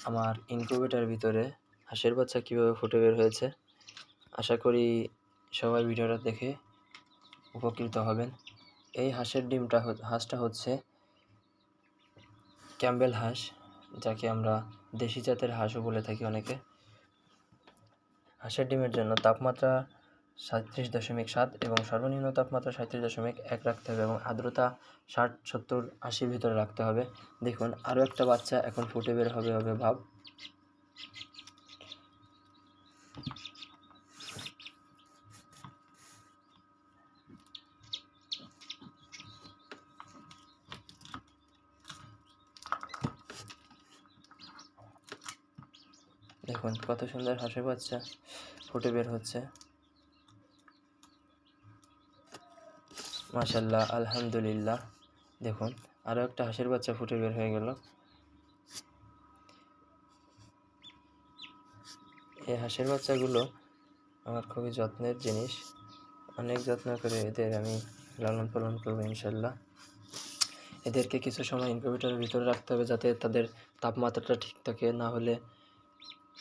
আমার ইনকিউবেটার ভিতরে হাঁসের বাচ্চা কীভাবে ফুটে বের হয়েছে, আশা করি সবাই ভিডিওটা দেখে উপকৃত হবেন। এই হাঁসের ডিমটা হাঁসটা হচ্ছে ক্যাম্বেল হাঁস, যাকে আমরা দেশি জাতের হাঁসও বলে থাকি অনেকে। হাঁসের ডিমের জন্য তাপমাত্রা সাঁত্রিশ দশমিক সাত এবং সর্বনিম্ন তাপমাত্রা সাঁত্রিশ দশমিক এক রাখতে হবে এবং আর্দ্রতা ষাট সত্তর আশির ভিতরে রাখতে হবে। দেখুন, আরও একটা বাচ্চা এখন ফুটে বের হবে হবে ভাব। দেখুন, কত সুন্দর হাঁসের বাচ্চা ফুটে বের হচ্ছে। মাশাল্লাহ আলহামদুলিল্লাহ। দেখুন আরও একটা হাঁসের বাচ্চা ফুটে বের হয়ে গেল। এই হাঁসের বাচ্চাগুলো আমার খুবই যত্নের জিনিস। অনেক যত্ন করে এদের আমি লালন পালন করব ইনশাল্লাহ এদেরকে কিছু সময় ইনকিউবেটরের ভিতরে রাখতে হবে যাতে তাদের তাপমাত্রাটা ঠিক থাকে, না হলে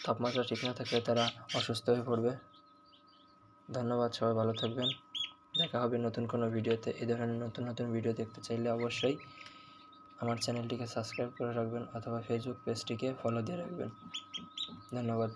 তাপমাত্রা ঠিক না থাকলে তারা অসুস্থ হয়ে পড়বে। ধন্যবাদ, সবাই ভালো থাকবেন। দেখা হবে নতুন কোনো ভিডিওতে। এই ধরনের নতুন নতুন ভিডিও দেখতে চাইলে অবশ্যই আমার চ্যানেলটিকে সাবস্ক্রাইব করে রাখবেন অথবা ফেসবুক পেজটিকে ফলো দিয়ে রাখবেন। ধন্যবাদ।